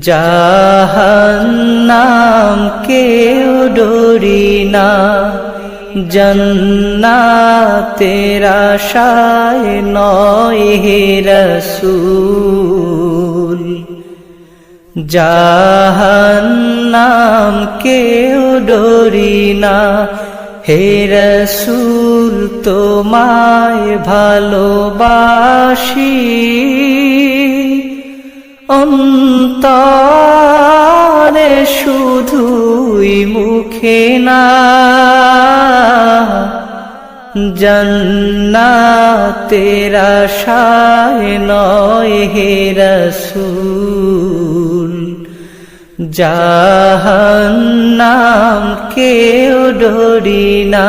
জাহান্নাম কেউ ডরি না। জন্নাতের আশায় নয় হে রসুল। জাহান্নাম কেউ ডরি না। হে রসুল, তোমায় ভালোবাসি। অন্তরে শুধুই মুখে না। জন্নাতের আশায় নয় হে রসুল জাহান্নাম কেউ ডরি না।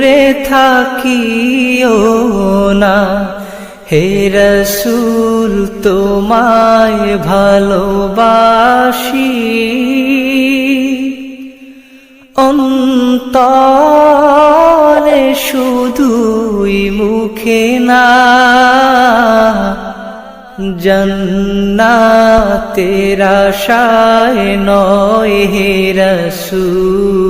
দূরে থাকিও না। হে রসুল, তোমায় ভালোবাসি। অন্তরে শুধুই মুখে না, জন্নাতের আশায় নয় হে রসুল।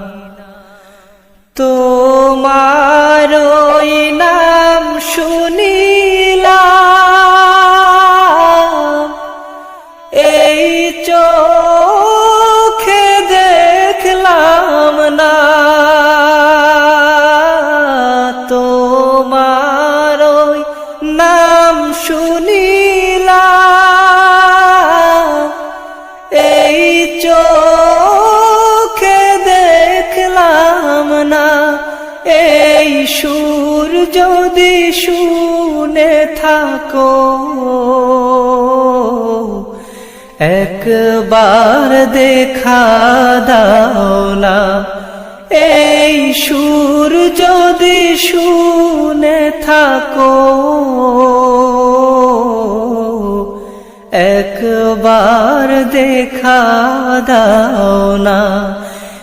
যদি শুনে থাকো, একবার দেখা দাও না। এই সুর যদি শুনে থাকো, একবার দেখা দাও না।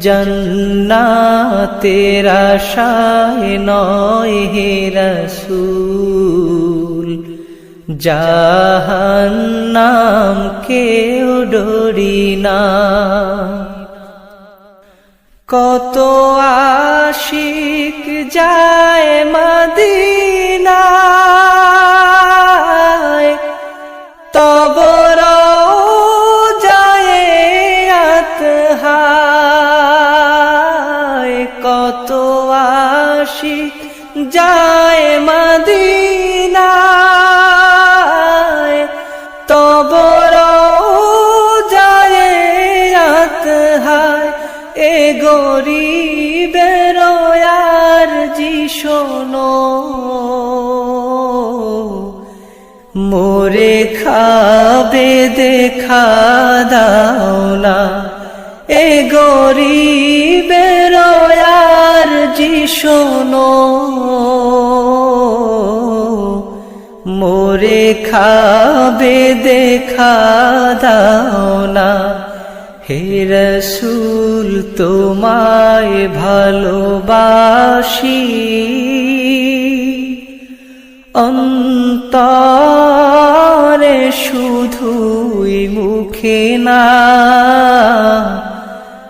জন্নাতের আশায় নয় হে রসুল। জাহান্নাম কেউ ডরি না। কত আশিক যায় মদিনায়। যায় মদিনায়, তব যায় আতহায় এ গরিবের আর জি শোনো, মোরে খাবে দেখা দাও না। এ জি শোনো মোরে খাবে দেখা দাও না। হে রসুল তোমায় ভালোবাসি। অন্তরে শুধুই মুখে না